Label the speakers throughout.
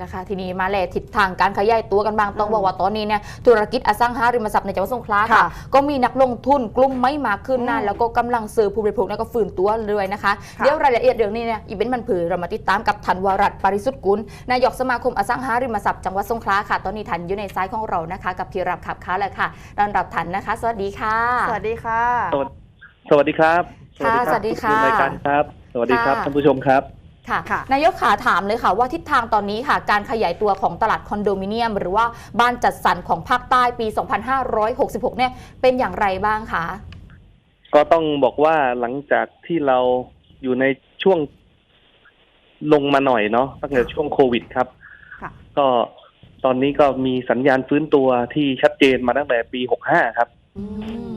Speaker 1: แหละค่ะทีนี้มาแลทิศทางการขยายตัวกันบ้าง ต้องบอกว่าตอนนี้เนี่ยธุรกิจอสังหาริมทรัพย์ในจังหวัดสงขลาค่ะ
Speaker 2: ค่ะ
Speaker 1: ก็มีนักลงทุนกลุ่มไม่มากขึ้นนะ
Speaker 2: อืม
Speaker 1: แล้วก็กำลังซื้อผู้บริโภคแล้วก็ฟื้นตัวเรื่อยนะคะ
Speaker 2: ค่ะ
Speaker 1: เดี๋ยวรายละเอียดเรื่องนี้เนี่ยอีเวนต์มันผือเรามาติดตามกับธันวรัตน์ปริสุทธิ์กุลนายกสมาคมอสังหาริมทรัพย์จังหวัดสงขลาค่ะ ตอนนี้ทันอยู่ในซ้ายของเรานะคะ กับพี่รับขับค้าแล้วค่ะต้อนรับทันนะคะ สวัสดีค่ะ
Speaker 2: สวัสดีค่ะ
Speaker 3: สวัสสวัสดีครับ
Speaker 1: ค่ะสวัสดีค่ะ
Speaker 3: ผู้ชมรายการครับ สวัสดีครับ
Speaker 1: ค่ะ
Speaker 3: ท่านผู้ชมครับ
Speaker 1: ค่ะ
Speaker 2: ค่ะ
Speaker 1: นายกขาถามเลยค่ะว่าทิศทางตอนนี้ค่ะ การขยายตัวของตลาดคอนโดมิเนียม หรือว่าบ้านจัดสรรของภาคใต้ปี 2566 เนี่ยเป็นอย่างไรบ้างคะ
Speaker 3: ก็ต้องบอกว่าหลังจากที่เราอยู่ในช่วงลงมาหน่อยเนาะตั้งแต่ช่วงโควิดครับ
Speaker 2: ค่ะ
Speaker 3: ก็ตอนนี้ก็มีสัญญาณฟื้นตัวที่ชัดเจนมาตั้งแต่ปี 65 ครับ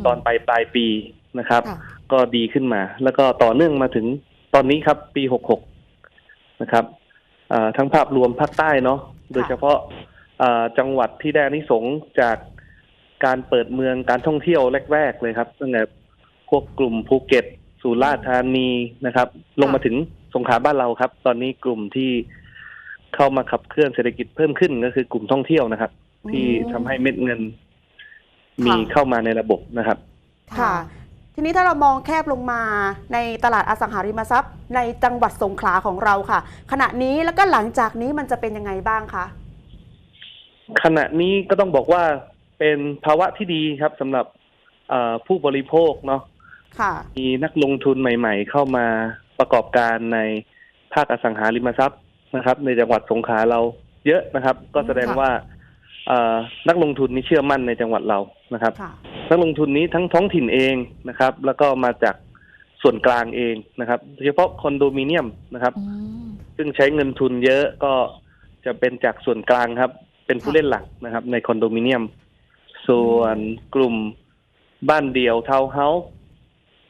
Speaker 3: ตอนปลายปลายปีนะครับ
Speaker 1: ค่ะ
Speaker 3: ก็ดีขึ้นมา แล้วก็ต่อเนื่องมาถึงตอนนี้ครับปี 66 นะครับอ่าทั้งภาพรวมภาคใต้เนาะโดยเฉพาะอ่าจังหวัดที่ได้อานิสงส์จากการเปิดเมืองการท่องเที่ยวแรกๆเลยครับตั้งแต่พวกกลุ่มภูเก็ตสุราษฎร์ธานีนะครับ ลงมาถึงสงขลาบ้านเราครับ ตอนนี้กลุ่มที่เข้ามาขับเคลื่อนเศรษฐกิจเพิ่มขึ้นก็คือกลุ่มท่องเที่ยวนะครับ ที่ทำให้เม็ดเงิน มีเข้ามาในระบบนะครับ
Speaker 2: ค่ะ ทีนี้ถ้าเรามองแคบลงมาในตลาดอสังหาริมทรัพย์ ในจังหวัดสงขลาของเราค่ะ ขณะนี้แล้วก็หลังจากนี้มันจะเป็นยังไงบ้างคะ
Speaker 3: ขณะนี้ก็ต้องบอกว่าเป็นภาวะที่ดีครับสำหรับเอ่อผู้บริโภคเนาะ
Speaker 2: ค่ะ
Speaker 3: มีนักลงทุนใหม่ ๆ เข้ามาประกอบการในภาคอสังหาริมทรัพย์นะครับ ในจังหวัดสงขลาเราเยอะนะครับ ก็แสดง
Speaker 2: ค่ะ
Speaker 3: ว่าเอ่อนักลงทุนนี้เชื่อมั่นในจังหวัดเรานะครับ
Speaker 2: ค่ะ
Speaker 3: นักลงทุนนี้ทั้งท้องถิ่นเองนะครับ แล้วก็มาจากส่วนกลางเองนะครับโดยเฉพาะคอนโดมิเนียมนะครับ
Speaker 1: อืม
Speaker 3: ซึ่งใช้เงินทุนเยอะก็จะเป็นจากส่วนกลางครับ เป็นผู้
Speaker 1: ค่ะ
Speaker 3: เล่นหลักนะครับ ในคอนโดมิเนียม ส่วนกลุ่มบ้านเดี่ยวทาวน์เฮาส์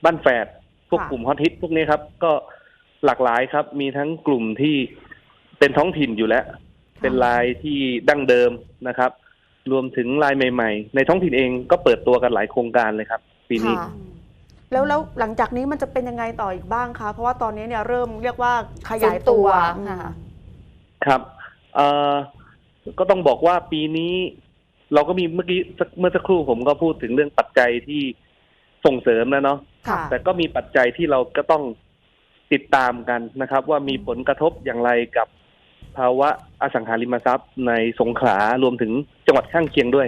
Speaker 3: บ้านแฝดพวก
Speaker 2: ค่ะ
Speaker 3: กลุ่มฮอตฮิตพวกนี้ครับ ก็หลากหลายครับ มีทั้งกลุ่มที่เป็นท้องถิ่นอยู่แล้ว เป็นลายที่ดั้งเดิมนะครับ รวมถึงลายใหม่ ๆ ในท้องถิ่นเองก็เปิดตัวกันหลายโครงการเลยครับ ปีนี้
Speaker 1: ค่ะ
Speaker 2: แล้วแล้วหลังจากนี้มันจะเป็นยังไงต่ออีกบ้างคะ เพราะว่าตอนนี้เนี่ยเริ่มเรียกว่าขยายตัว
Speaker 1: ฟื้นตัว ค่ะ
Speaker 3: ครับเอ่อก็ต้องบอกว่าปีนี้ เราก็มีเมื่อกี้สักเมื่อสักครู่ผมก็พูดถึงเรื่องปัจจัยที่ส่งเสริมแล้วเนาะ
Speaker 2: ค่ะ
Speaker 3: แต่ก็มีปัจจัยที่เราก็ต้องติดตามกันนะครับ ว่ามีผลกระทบอย่างไรกับ ภาวะอสังหาริมทรัพย์ในสงขลารวมถึงจังหวัดข้างเคียงด้วย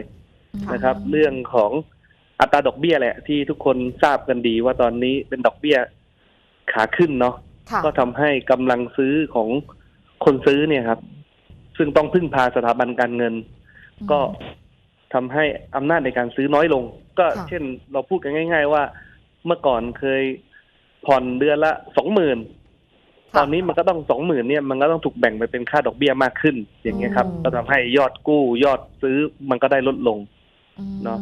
Speaker 3: นะครับ เรื่องของอัตราดอกเบี้ยแหละ ที่ทุกคนทราบกันดีว่าตอนนี้เป็นดอกเบี้ยขาขึ้นเนาะ
Speaker 1: ค่ะ
Speaker 3: ก็ทำให้กำลังซื้อของคนซื้อเนี่ยครับ ซึ่งต้องพึ่งพาสถาบันการเงิน ก็ทำให้อำนาจในการซื้อน้อยลง ก็
Speaker 1: ค่ะ
Speaker 3: เช่นเราพูดกันง่าย ๆ ว่าเมื่อก่อนเคยผ่อนเดือนละสองหมื่น
Speaker 1: ค่ะ
Speaker 3: ตอนนี้มันก็ต้องสองหมื่นเนี่ยมันก็ต้องถูกแบ่งไปเป็นค่าดอกเบี้ยมากขึ้น อย่างเงี้ยครับ
Speaker 1: อืม
Speaker 3: ก็ทำให้ยอดกู้ยอดซื้อมันก็ได้ลดลง
Speaker 1: อืม
Speaker 3: เนอะ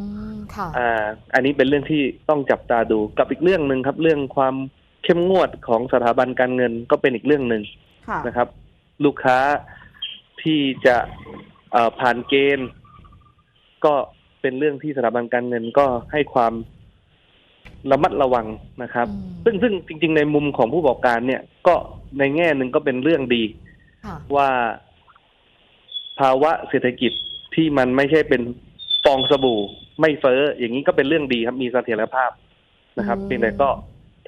Speaker 1: ค่ะ
Speaker 3: อ่า อันนี้เป็นเรื่องที่ต้องจับตาดูกับอีกเรื่องหนึ่งครับ เรื่องความเข้มงวดของสถาบันการเงินก็เป็นอีกเรื่องหนึ่ง
Speaker 2: ค่ะ
Speaker 3: นะครับ ลูกค้าที่จะเอ่อผ่านเกณฑ์ ก็เป็นเรื่องที่สถาบันการเงินก็ให้ความระมัดระวังนะครับ
Speaker 1: อืม
Speaker 3: ซึ่งซึ่งจริง ๆ ในมุมของผู้ประกอบการเนี่ย ก็ ในแง่หนึ่งก็เป็นเรื่องดี
Speaker 1: ค่ะ
Speaker 3: ว่าภาวะเศรษฐกิจที่มันไม่ใช่เป็นฟองสบู่ ไม่เฟ้ออย่างนี้ก็เป็นเรื่องดีครับมีเสถียรภาพนะครับ
Speaker 1: อืม
Speaker 3: เพียงแต่ก็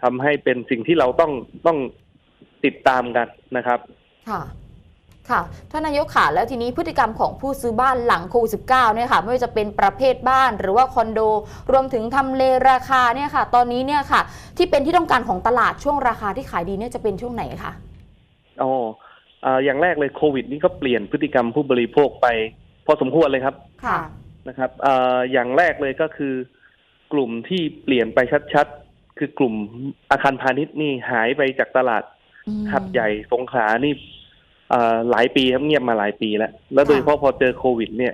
Speaker 3: ทำให้เป็นสิ่งที่เราต้องต้องติดตามกันนะครับ
Speaker 1: ค่ะ ค่ะท่านนายกค่ะแล้วทีนี้พฤติกรรมของผู้ซื้อบ้านหลังโควิด19เนี่ยค่ะไม่ว่าจะเป็นประเภทบ้านหรือว่าคอนโด รวมถึงทำเลราคาเนี่ยค่ะ ตอนนี้เนี่ยค่ะ ที่เป็นที่ต้องการของตลาดช่วงราคาที่ขายดีเนี่ยจะเป็นช่วงไหนคะ
Speaker 3: อ๋ออ่าอย่างแรกเลยโควิด นี่ก็เปลี่ยนพฤติกรรมผู้บริโภคไป พอสมควรเลยครับ
Speaker 2: ค่ะ
Speaker 3: นะครับอ่าอย่างแรกเลยก็คือ กลุ่มที่เปลี่ยนไปชัดๆคือกลุ่มอาคารพาณิชย์นี่หายไปจากตลาด
Speaker 1: อืม
Speaker 3: หัดใหญ่สงขลานี่อ่า หลายปีครับเงียบมาหลายปีแล้ว แล้วโดยเฉพาะพอเจอโควิด เนี่ย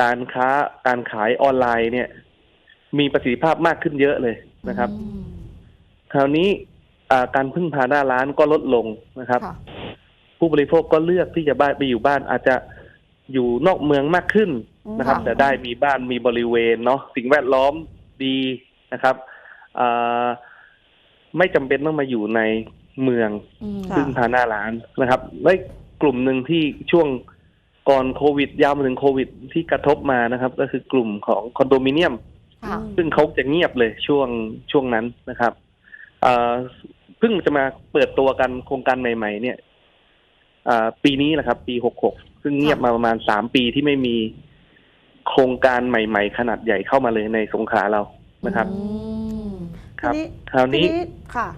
Speaker 3: การค้าการขายออนไลน์เนี่ย มีประสิทธิภาพมากขึ้นเยอะเลยนะครับ
Speaker 1: อืม
Speaker 3: คราวนี้อ่าการพึ่งพาหน้าร้านก็ลดลงนะครับ
Speaker 1: ค่ะ
Speaker 3: ผู้บริโภคก็เลือกที่จะบ้านไปอยู่บ้านอาจจะอยู่นอกเมืองมากขึ้นนะครับ
Speaker 1: ค่ะ
Speaker 3: แต่ได้มีบ้านมีบริเวณเนาะสิ่งแวดล้อมดีนะครับอ่าไม่จำเป็นต้องมาอยู่ใน เมือง
Speaker 1: อืม
Speaker 2: ค่ะ
Speaker 3: พึ่งพาหน้าร้านนะครับและกลุ่มหนึ่งที่ช่วงก่อนโควิด ยาวมาถึงโควิดที่กระทบมานะครับ ก็คือกลุ่มของคอนโดมิเนียม
Speaker 1: ค่ะ
Speaker 3: ซึ่งเขาจะเงียบเลยช่วงช่วงนั้นนะครับเอ่อเพิ่งจะมาเปิดตัวกันโครงการใหม่ ๆ เนี่ยอ่าปีนี้แหละครับ ปีหกหกซึ่งเงียบมาประมาณสามปีที่ไม่มีโครงการใหม่ ๆ ขนาดใหญ่เข้ามาเลยในสงขลาเรานะครับ
Speaker 1: อืม
Speaker 3: ครับ
Speaker 2: ทีนี้
Speaker 3: คราว
Speaker 2: ที
Speaker 3: นี้
Speaker 2: นี้ค่ะ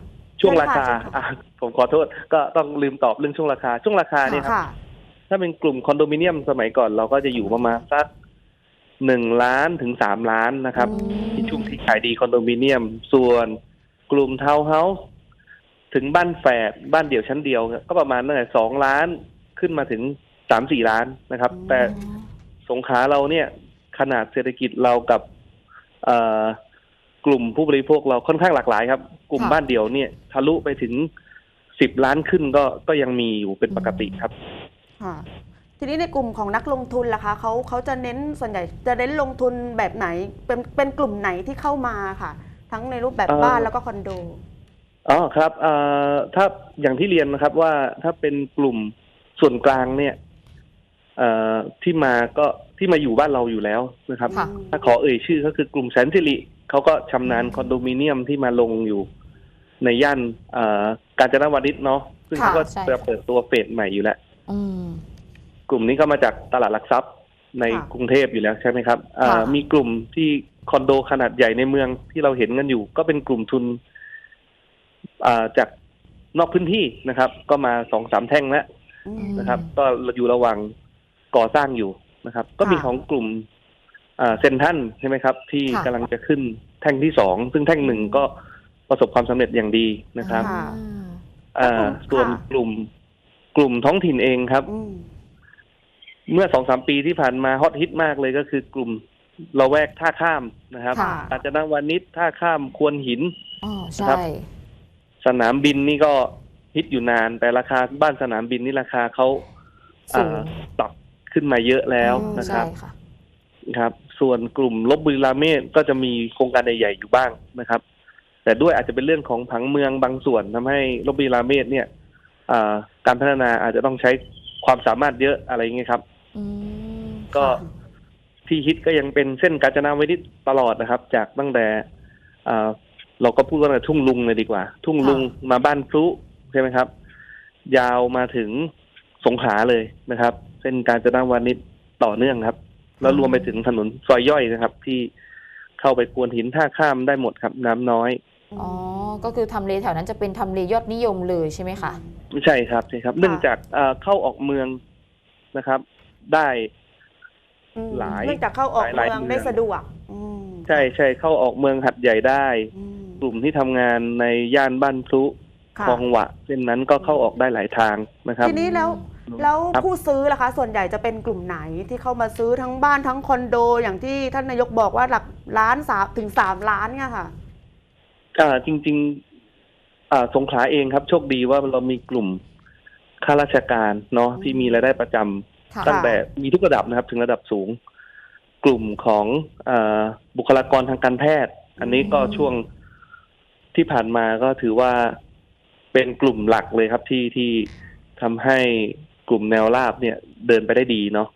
Speaker 3: ช่วงราคา
Speaker 2: เชิญค่ะ
Speaker 3: อะผมขอโทษก็ต้องลืมตอบเรื่องช่วงราคา ช่วงราคาเนี่ยครับ
Speaker 2: ค่ะ
Speaker 3: ถ้าเป็นกลุ่มคอนโดมิเนียมสมัยก่อนเราก็จะอยู่ประมาณสักหนึ่งล้านถึงสามล้านนะครับ
Speaker 1: อืม
Speaker 3: ที่ช่วงที่ขายดีคอนโดมิเนียม ส่วนกลุ่มทาวน์เฮาส์ถึงบ้านแฝดบ้านเดี่ยวชั้นเดียว ก็ประมาณตั้งแต่สองล้านขึ้นมาถึงสามสี่ล้านนะครับ
Speaker 2: อืม
Speaker 3: แต่สงขลาเราเนี่ยขนาดเศรษฐกิจเรากับเอ่อ กลุ่มผู้บริโภคเราค่อนข้างหลากหลายครับ กลุ่ม
Speaker 1: ค่ะ
Speaker 3: บ้านเดี่ยวเนี่ยทะลุไปถึงสิบล้านขึ้นก็ก็ยังมีอยู่เป็นปกติครับ
Speaker 2: ค่ะทีนี้ในกลุ่มของนักลงทุนล่ะคะเขาเขาจะเน้นส่วนใหญ่จะเน้นลงทุนแบบไหน เป็นเป็นกลุ่มไหนที่เข้ามาค่ะ ทั้งในรูปแบบ
Speaker 3: เอ่อ
Speaker 2: บ้านแล้วก็คอนโด
Speaker 3: อ๋อครับเอ่อถ้าอย่างที่เรียนนะครับว่าถ้าเป็นกลุ่มส่วนกลางเนี่ยเอ่อที่มาก็ที่มาอยู่บ้านเราอยู่แล้วนะครับ
Speaker 1: ค่ะ
Speaker 3: ถ้าขอเอ่ยชื่อก็คือกลุ่มแสนสิริ เขาก็ชำนาญคอนโดมิเนียมที่มาลงอยู่ ในย่านเอ่อกาญจนวนิชเนาะซึ่ง
Speaker 1: ค่ะ
Speaker 3: เขาก็
Speaker 1: ใช่
Speaker 3: จะ
Speaker 1: ค่ะ
Speaker 3: เปิดตัวเฟสใหม่อยู่แล้ว
Speaker 1: อืม
Speaker 3: กลุ่มนี้ก็มาจากตลาดหลักทรัพย์ใน
Speaker 2: ค่ะ
Speaker 3: กรุงเทพอยู่แล้วใช่ไหมครับเอ่อ
Speaker 1: ค่ะ
Speaker 3: มีกลุ่มที่คอนโดขนาดใหญ่ในเมืองที่เราเห็นกันอยู่ ก็เป็นกลุ่มทุนอ่าจากนอกพื้นที่นะครับ ก็มาสองสามแท่งแล้ว
Speaker 2: อืม
Speaker 1: ม
Speaker 3: นะครับ ก็อยู่ระหว่างก่อสร้างอยู่นะครับ ก็มี
Speaker 2: ค่ะ
Speaker 3: ของกลุ่มอ่า เซนทันใช่ไหมครับ ที่
Speaker 1: ค่ะ
Speaker 3: กำลังจะขึ้นแท่งที่สองซึ่งแท่งหนึ่งก็ประสบความสำเร็จอย่างดีนะครับ
Speaker 2: ค่ะ
Speaker 3: อ่า
Speaker 2: ค่ะ
Speaker 3: ส่วนกลุ่มกลุ่มท้องถิ่นเองครับ
Speaker 2: อืม
Speaker 3: เมื่อสองสามปีที่ผ่านมาฮอตฮิตมากเลยก็คือกลุ่มละแวกท่าข้ามนะครับ
Speaker 2: ค่ะ
Speaker 3: อาจจะนังวานิชท่าข้ามควนหิน
Speaker 1: อ๋อ
Speaker 3: ครั
Speaker 1: ใช่
Speaker 3: บสนามบินนี่ก็ฮิตอยู่นาน แต่ราคาบ้านสนามบินนี่ราคาเขา
Speaker 1: สูง
Speaker 3: อ่าปรับขึ้นมาเยอะแล้ว
Speaker 2: อืม
Speaker 3: นะครับ
Speaker 1: ใช่ค่ะ
Speaker 3: ครับ ส่วนกลุ่มลบบุรีราเมศก็จะมีโครงการใหญ่ๆอยู่บ้างนะครับ แต่ด้วยอาจจะเป็นเรื่องของผังเมืองบางส่วนทำให้ลบบุรีราเมศเนี่ยอ่าการพัฒนาอาจจะต้องใช้ความสามารถเยอะอะไรอย่างเงี้ยครับ
Speaker 1: อืม
Speaker 3: ก็
Speaker 1: ค่ะ
Speaker 3: ที่ฮิตก็ยังเป็นเส้นกาญจนาวินิตตลอดนะครับ จากตั้งแต่อ่าเราก็พูดว่าทุ่งลุงเลยดีกว่า ทุ่งลุงมาบ้านพลุใช่ไหมครับ ยาวมาถึงสงขลาเลยนะครับ เส้นกาญจนาวานิชต่อเนื่องครับ แล้วรวมไปถึงถนนซอยย่อยนะครับ ที่เข้าไปกวนหินท่าข้ามได้หมดครับ น้ำน้อย
Speaker 1: อ๋อ ก็คือทำเลแถวนั้นจะเป็นทำเลยอดนิยมเลยใช่ไหมคะ
Speaker 3: ไม่ใช่ครับใช่ครับ เนื่องจากเอ่อเข้าออกเมืองนะครับ ได้
Speaker 2: อืม
Speaker 3: หลาย
Speaker 2: เนื่องจากเข้าออก
Speaker 3: หลาย
Speaker 2: เมือง
Speaker 3: เมือง
Speaker 2: ได้สะดวกอืม
Speaker 3: ใช่ใช่เข้าออกเมืองหัดใหญ่ได้
Speaker 2: อืม
Speaker 3: กลุ่มที่ทำงานในย่านบ้านพลุ
Speaker 2: ค่ะ
Speaker 3: คลองหวะเส้นนั้นก็เข้าออกได้หลายทางนะครับ
Speaker 2: ทีนี้แล้ว แล้ว
Speaker 3: ครับ
Speaker 2: ผู้ซื้อล่ะคะ ส่วนใหญ่จะเป็นกลุ่มไหนที่เข้ามาซื้อทั้งบ้านทั้งคอนโด อย่างที่ท่านนายกบอกว่าหลักล้านสามถึงสามล้านเนี่ยค่ะ
Speaker 3: อ่าจริง ๆ อ่าสงขลาเองครับ โชคดีว่าเรามีกลุ่มข้าราชการเนาะ
Speaker 2: อืม
Speaker 3: ที่มีรายได้ประจำ
Speaker 1: ค่ะ
Speaker 3: ตั้งแต่มีทุกระดับนะครับ ถึงระดับสูง กลุ่มของอาบุคลากรทางการแพทย์ อันนี้ก็
Speaker 1: อืม
Speaker 3: ช่วงที่ผ่านมาก็ถือว่าเป็นกลุ่มหลักเลยครับที่ที่ทำให้ กลุ่มแนวราบเนี่ยเดินไปได้ดีเนาะ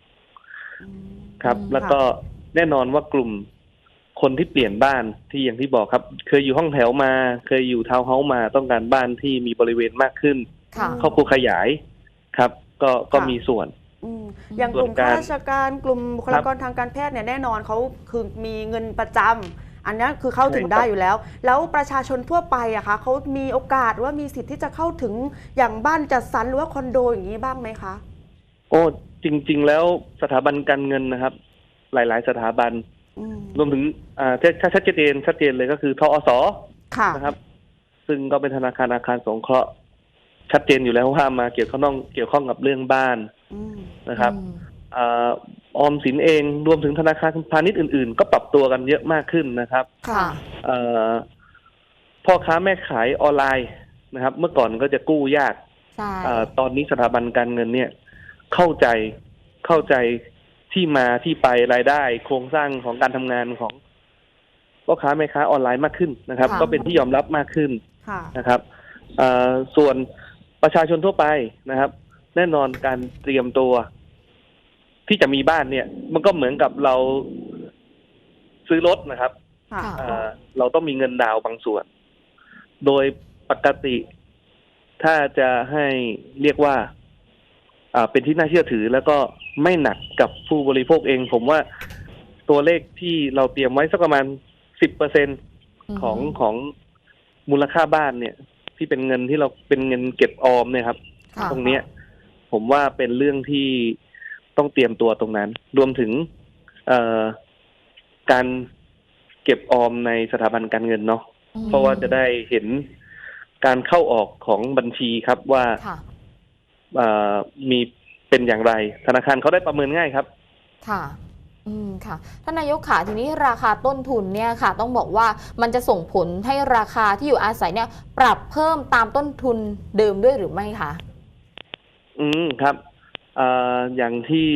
Speaker 2: อืม
Speaker 3: ครับ
Speaker 1: อืม
Speaker 3: แล้วก็แน่นอนว่ากลุ่มคนที่เปลี่ยนบ้านที่อย่างที่บอกครับ เคยอยู่ห้องแถวมา เคยอยู่ทาวน์เฮาส์มาต้องการบ้านที่มีบริเวณมากขึ้น
Speaker 1: ค่ะ
Speaker 3: ครอบครัวขยายครับ ก็ก็มีส่วน
Speaker 2: อืมอย่างกลุ่ม
Speaker 3: ส่วน
Speaker 2: ข้า
Speaker 3: การ
Speaker 2: ราชการกลุ่มบุคลากรทางการแพทย์เนี่ยแน่นอนเขาคือมีเงินประจำ อันนี้คือเข้าถึง
Speaker 3: ใช่ครับ
Speaker 2: ได้อยู่แล้ว แล้วประชาชนทั่วไปอะคะเขามีโอกาสว่ามีสิทธิ์ที่จะเข้าถึงอย่างบ้านจัดสรรหรือว่าคอนโดอย่างนี้บ้างไหมคะ
Speaker 3: โอ้จริง ๆ แล้วสถาบันการเงินนะครับ หลาย ๆ สถาบัน
Speaker 2: อืม
Speaker 3: รวมถึงอ่าถ้าถ้าชัดเจนชัดเจนเลยก็คือทอส
Speaker 2: ค่ะ
Speaker 3: นะครับ ซึ่งก็เป็นธนาคารอาคารสงเคราะห์ ชัดเจนอยู่แล้วว่ามาเกี่ยวข้องเกี่ยวข้องกับเรื่องบ้าน
Speaker 2: อืม
Speaker 3: นะครับ
Speaker 1: อืม
Speaker 3: อาออมสินเองรวมถึงธนาคารพาณิชย์อื่น ๆ ก็ปรับตัวกันเยอะมากขึ้นนะครับ
Speaker 1: ค่ะ
Speaker 3: เอ่อพ่อค้าแม่ขายออนไลน์นะครับ เมื่อก่อนก็จะกู้ยาก
Speaker 1: ใช่
Speaker 3: เออตอนนี้สถาบันการเงินเนี่ย เข้าใจเข้าใจที่มาที่ไปรายได้ โครงสร้างของการทำงานของพ่อค้าแม่ค้าออนไลน์มากขึ้นนะครับ
Speaker 1: ค่ะ
Speaker 3: ก็เป็นที่ยอมรับมากขึ้น
Speaker 2: ค่ะ
Speaker 3: นะครับเอ่อส่วนประชาชนทั่วไปนะครับ แน่นอนการเตรียมตัว ที่จะมีบ้านเนี่ย มันก็เหมือนกับเราซื้อรถนะครับ
Speaker 2: ค่ะ
Speaker 1: ค่ะ
Speaker 3: เอ่อเราต้องมีเงินดาวน์บางส่วน โดยปกติถ้าจะให้เรียกว่าอ่าเป็นที่น่าเชื่อถือแล้วก็ไม่หนักกับผู้บริโภคเอง ผมว่าตัวเลขที่เราเตรียมไว้สักประมาณสิบเปอร์เซ็นของของมูลค่าบ้านเนี่ย ที่เป็นเงินที่เราเป็นเงินเก็บออมเนี่ยครับ
Speaker 1: ค่ะ
Speaker 3: ตรงเนี้ย ผมว่าเป็นเรื่องที่ ต้องเตรียมตัวตรงนั้น รวมถึงเอ่อการเก็บออมในสถาบันการเงินเนาะ
Speaker 1: อืม
Speaker 3: เพราะว่าจะได้เห็นการเข้าออกของบัญชีครับว่า
Speaker 1: ค่ะ
Speaker 3: เอ่อมีเป็นอย่างไร ธนาคารเขาได้ประเมินง่ายครับ
Speaker 1: ค่ะ อืมค่ะท่านนายกค่ะทีนี้ราคาต้นทุนเนี่ยค่ะ ต้องบอกว่ามันจะส่งผลให้ราคาที่อยู่อาศัยเนี่ย ปรับเพิ่มตามต้นทุนเดิมด้วยหรือไม่คะ
Speaker 3: อืมครับเอ่ออย่างที่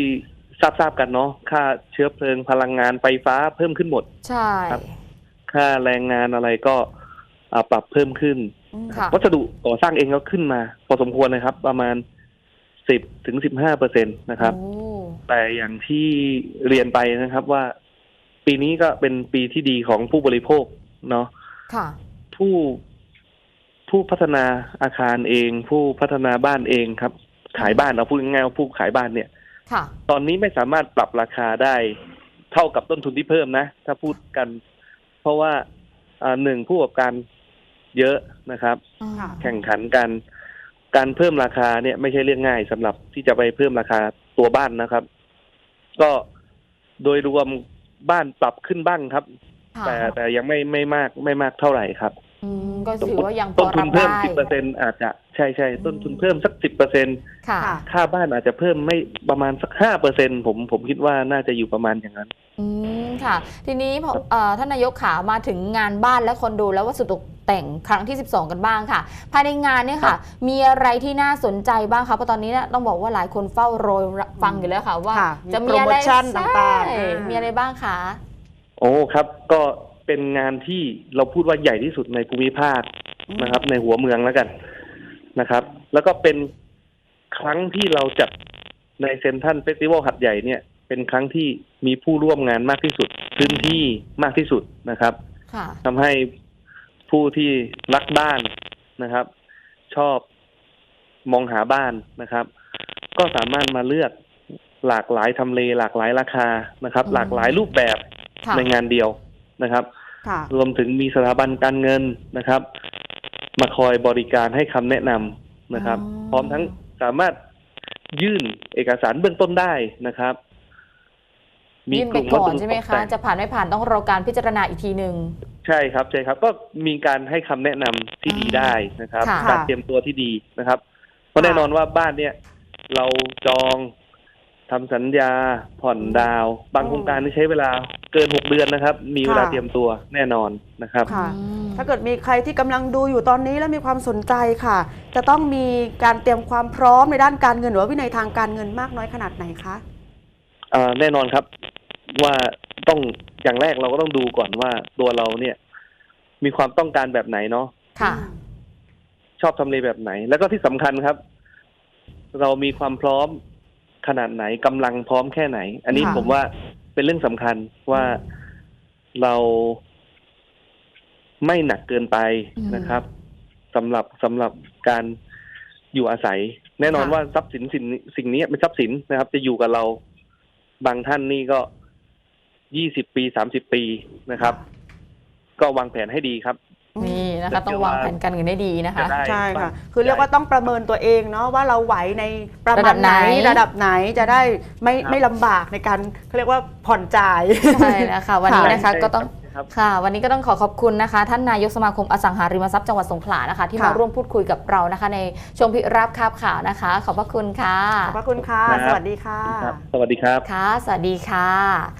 Speaker 3: ทราบทราบๆกันเนาะค่าเชื้อเพลิงพลังงานไฟฟ้าเพิ่มขึ้นหมด
Speaker 1: ใช่
Speaker 3: ครับ ค่าแรงงานอะไรก็อ่าปรับเพิ่มขึ้น
Speaker 2: อืม
Speaker 1: ค่ะ
Speaker 3: วัสดุก่อสร้างเองก็ขึ้นมา พอสมควรนะครับ ประมาณสิบถึงสิบห้าเปอร์เซ็นตนะครับ
Speaker 1: โอ้
Speaker 3: แต่อย่างที่เรียนไปนะครับว่า ปีนี้ก็เป็นปีที่ดีของผู้บริโภคเนาะ
Speaker 1: ค่ะ
Speaker 3: ผู้ผู้พัฒนาอาคารเอง ผู้พัฒนาบ้านเองครับ ขายบ้านเราพูดง่ายๆว่าผู้ขายบ้านเนี่ย
Speaker 1: ค่ะ
Speaker 3: ตอนนี้ไม่สามารถปรับราคาได้เท่ากับต้นทุนที่เพิ่มนะ ถ้าพูดกัน เพราะว่าอ่าหนึ่งผู้ประกอบการเยอะนะครับ
Speaker 2: ค่ะ
Speaker 3: แข่งขันกันการเพิ่มราคาเนี่ยไม่ใช่เรื่องง่ายสำหรับที่จะไปเพิ่มราคาตัวบ้านนะครับ ก็โดยรวมบ้านปรับขึ้นบ้างครับ
Speaker 1: ค่ะ
Speaker 3: แต่แต่ยังไม่ไม่มากไม่มากเท่าไหร่ครับ
Speaker 1: อืมก็ถือว่ายังพ
Speaker 3: ต้
Speaker 1: อน
Speaker 3: ทุ
Speaker 1: รั
Speaker 3: น
Speaker 1: บ
Speaker 3: เพิ่ม
Speaker 1: ได้
Speaker 3: สิบเปอร์เซ็นอาจจะใช่ใช่ต้นทุนเพิ่มสักสิบเปอร์เซ็น
Speaker 1: ค่ะ
Speaker 2: ค่ะ
Speaker 3: ค่าบ้านอาจจะเพิ่มไม่ประมาณสักห้าเปอร์เซ็นผมผมคิดว่าน่าจะอยู่ประมาณอย่างนั้น
Speaker 1: อืมค่ะ ทีนี้พอเอ่อท่านนายกขามาถึงงานบ้านและคอนโดและวัสดุตกแต่งครั้งที่ 12 กันบ้างค่ะ ภายในงานเนี่ยค่ะ มีอะไรที่น่าสนใจบ้างคะเพราะตอนนี้เนี่ยต้องบอกว่าหลายคนเฝ้ารอฟังอยู่แล้วค่ะว่า
Speaker 2: ค่ะ
Speaker 1: จะมีอะไร
Speaker 2: มีโปรโมชั่นต่างๆ
Speaker 1: ใช่
Speaker 2: อ่ามี
Speaker 1: มีอะไรบ้างคะ
Speaker 3: โอ้ครับก็ เป็นงานที่เราพูดว่าใหญ่ที่สุดในภูมิภาคนะครับ ในหัวเมืองแล้วกันนะครับ แล้วก็เป็นครั้งที่เราจัดในเซนทรัลเฟสติวัลหัดใหญ่เนี่ย เป็นครั้งที่มีผู้ร่วมงานมากที่สุด พื้นที่มากที่สุดนะครับ
Speaker 1: ค่ะ
Speaker 3: ทำให้ผู้ที่รักบ้านนะครับ ชอบมองหาบ้านนะครับ ก็สามารถมาเลือกหลากหลายทำเล หลากหลายราคานะครับ
Speaker 1: อืม
Speaker 3: หลากหลายรูปแบบ
Speaker 1: ค่ะ
Speaker 3: ในงานเดียว นะครับ
Speaker 2: ค่ะ
Speaker 3: รวมถึงมีสถาบันการเงินนะครับ มาคอยบริการให้คำแนะนำนะครับ
Speaker 1: อ๋อ
Speaker 3: พร้อมทั้งสามารถยื่นเอกสารเบื้องต้นได้นะครับ
Speaker 1: ยื่นไปก่อน
Speaker 3: วัสดุ
Speaker 1: ใช่ไหม
Speaker 3: ตก
Speaker 1: คะ
Speaker 3: แต่ง
Speaker 1: จะผ่านไม่ผ่านต้องรอการพิจารณาอีกทีหนึ่ง
Speaker 3: ใช่ครับใช่ครับ ก็มีการให้คำแนะนำที่ดีได้นะครับ
Speaker 1: ค่ะ
Speaker 3: การเตรียมตัวที่ดีนะครับเพราะแน่นอนว่าบ้านเนี่ย เราจองทำสัญญาผ่อนดาวน์บาง
Speaker 2: อืม
Speaker 3: โครงการที่ใช้เวลา เกินหกเดือนนะครับ มีเวลา
Speaker 2: ค่ะ
Speaker 3: เตรียมตัวแน่นอนนะครับ
Speaker 2: ค่ะ
Speaker 1: อืม
Speaker 2: ถ้าเกิดมีใครที่กำลังดูอยู่ตอนนี้และมีความสนใจค่ะ จะต้องมีการเตรียมความพร้อมในด้านการเงินหรือว่าวินัยทางการเงินมากน้อยขนาดไหนคะ
Speaker 3: เอ่อแน่นอนครับว่าต้องอย่างแรกเราก็ต้องดูก่อนว่าตัวเราเนี่ย มีความต้องการแบบไหนเนาะ
Speaker 1: ค่ะ
Speaker 3: ชอบทำเลแบบไหน แล้วก็ที่สำคัญครับ เรามีความพร้อมขนาดไหนกำลังพร้อมแค่ไหน อันนี้
Speaker 2: ค่ะ
Speaker 3: ผมว่า เป็นเรื่องสำคัญว่าเราไม่หนักเกินไป
Speaker 1: อืม
Speaker 3: นะครับสำหรับสำหรับการอยู่อาศัย แน่นอน
Speaker 1: ค่ะ
Speaker 3: ว่าทรัพย์สินสิ่งนี้สิ่งนี้เป็นทรัพย์สินนะครับ จะอยู่กับเราบางท่านนี่ก็ยี่สิบปีสามสิบปีนะครับ ก็วางแผนให้ดีครับ
Speaker 1: นี่นะคะ
Speaker 3: แต่
Speaker 1: ต้องวางแผนการเงินให้ดีนะคะ
Speaker 3: จะได้
Speaker 2: ใช่ค่ะ
Speaker 3: บ้าง
Speaker 2: คือเรียกว่าต้องประเมินตัวเองเนาะว่าเราไหวในประ
Speaker 1: ระ
Speaker 2: มา
Speaker 1: ดั
Speaker 2: ณ
Speaker 1: บ
Speaker 2: ไห
Speaker 1: ไห
Speaker 2: น
Speaker 1: น
Speaker 2: ระดับไหนจะได้ไม่
Speaker 3: ครับ
Speaker 2: ไม่ลำบากในการเขาเรียกว่าผ่อนจ่าย
Speaker 1: ใช่นะคะ วันนี้นะคะ
Speaker 3: ใช่
Speaker 1: ก็ต้อง
Speaker 3: ครับ
Speaker 1: ค่ะ วันนี้ก็ต้องขอขอบคุณนะคะ ท่านนายกสมาคมอสังหาริมทรัพย์จังหวัดสงขลานะคะ ที่มา
Speaker 2: ค่ะ
Speaker 1: ร่วมพูดคุยกับเรานะคะ ในช่วงพิรับคาบข่าวนะคะ ขอบพระคุณค่ะ
Speaker 2: ขอบพระคุณค่ะ
Speaker 3: ครับ
Speaker 2: สวัสดีค่ะ
Speaker 3: ครับ สวัสดีครับ
Speaker 1: ค่ะ สวัสดีค่ะ